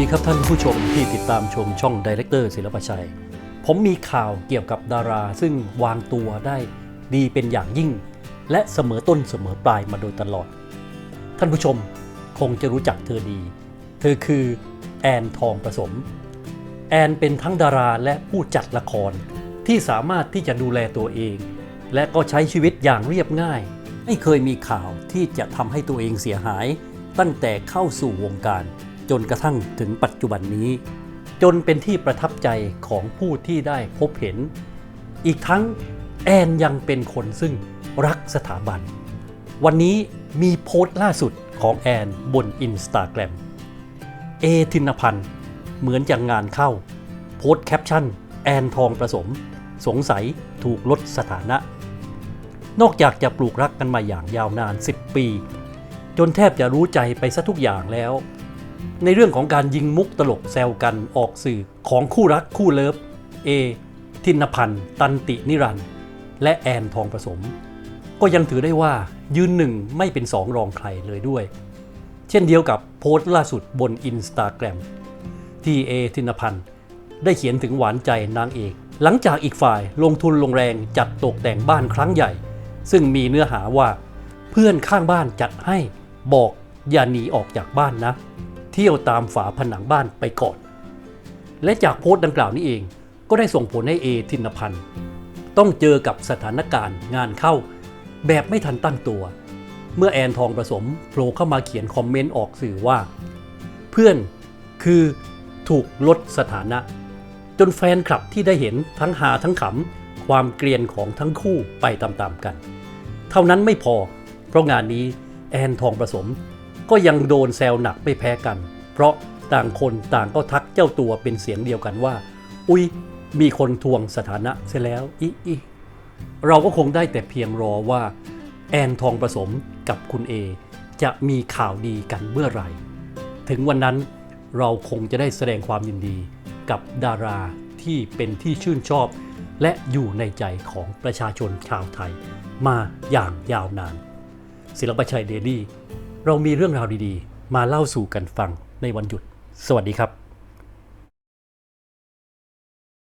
ดีครับท่านผู้ชมที่ติดตามชมช่องดีเลกเตอร์ศิลปชัย ผมมีข่าวเกี่ยวกับดารา ซึ่งวางตัวได้ดีเป็นอย่างยิ่ง และเสมอต้นเสมอปลายมาโดยตลอด ท่านผู้ชมคงจะรู้จักเธอดี เธอคือแอนทองประสม แอนเป็นทั้งดาราและผู้จัดละครที่สามารถที่จะดูแลตัวเอง และก็ใช้ชีวิตอย่างเรียบง่าย ไม่เคยมีข่าวที่จะทำให้ตัวเองเสียหาย ตั้งแต่เข้าสู่วงการ จนกระทั่งถึงปัจจุบันนี้ จนเป็นที่ประทับใจของผู้ที่ได้พบเห็น อีกทั้งแอนยังเป็นคนซึ่งรักสถาบัน วันนี้มีโพสต์ล่าสุดของแอนบนอินสตาแกรมเอธินพันธ์เหมือนจะงานเข้า โพสต์แคปชั่น แอนทองประสม สงสัยถูกลดสถานะ นอกจากจะปลูกรักกันมาอย่างยาวนาน 10 ปี จนแทบจะรู้ใจไปซะทุกอย่างแล้ว ในเรื่องของการยิงมุกตลกแซวกันออกสื่อของคู่รักคู่เลิฟเอทินพันธ์ตันตินิรันและแอนทองผสม ก็ยังถือได้ว่ายืนหนึ่งไม่เป็นสองรองใครเลยด้วย เช่นเดียวกับโพสต์ล่าสุดบนอินสตาแกรมที่เอทินพันธ์ได้เขียนถึงหวานใจนางเอก หลังจากอีกฝ่ายลงทุนลงแรงจัดตกแต่งบ้านครั้งใหญ่ ซึ่งมีเนื้อหาว่า เพื่อนข้างบ้านจัดให้บอกอย่าหนีออกจากบ้านนะ เที่ยวตามฝาผนังบ้านไปก่อน และจากโพสต์ดังกล่าวนี้เองก็ได้ส่งผลให้เอทินพันธ์ต้องเจอกับสถานการณ์งานเข้า แบบไม่ทันตั้งตัว เมื่อแอนทองประสมโผล่เข้ามาเขียนคอมเมนต์ออกสื่อว่า เพื่อนคือถูกลดสถานะ จนแฟนคลับที่ได้เห็นทั้งหาทั้งขำความเกรียนของทั้งคู่ไปตามๆกัน เท่านั้นไม่พอ เพราะงานนี้แอนทองประสม ก็ยังโดนแซวหนักไม่แพ้กัน เพราะต่างคนต่างก็ทักเจ้าตัวเป็นเสียงเดียวกันว่า อุ๊ย มีคนทวงสถานะเสียแล้วอีอีเราก็คงได้แต่เพียงรอว่า แอนทองประสมกับคุณเอจะมีข่าวดีกันเมื่อไหร่ ถึงวันนั้นเราคงจะได้แสดงความยินดีกับดาราที่เป็นที่ชื่นชอบ และอยู่ในใจของประชาชนชาวไทย มาอย่างยาวนาน ศิลปชัยเดลี่ เรามีเรื่องราวดีๆ มาเล่าสู่กันฟังในวันหยุด สวัสดีครับ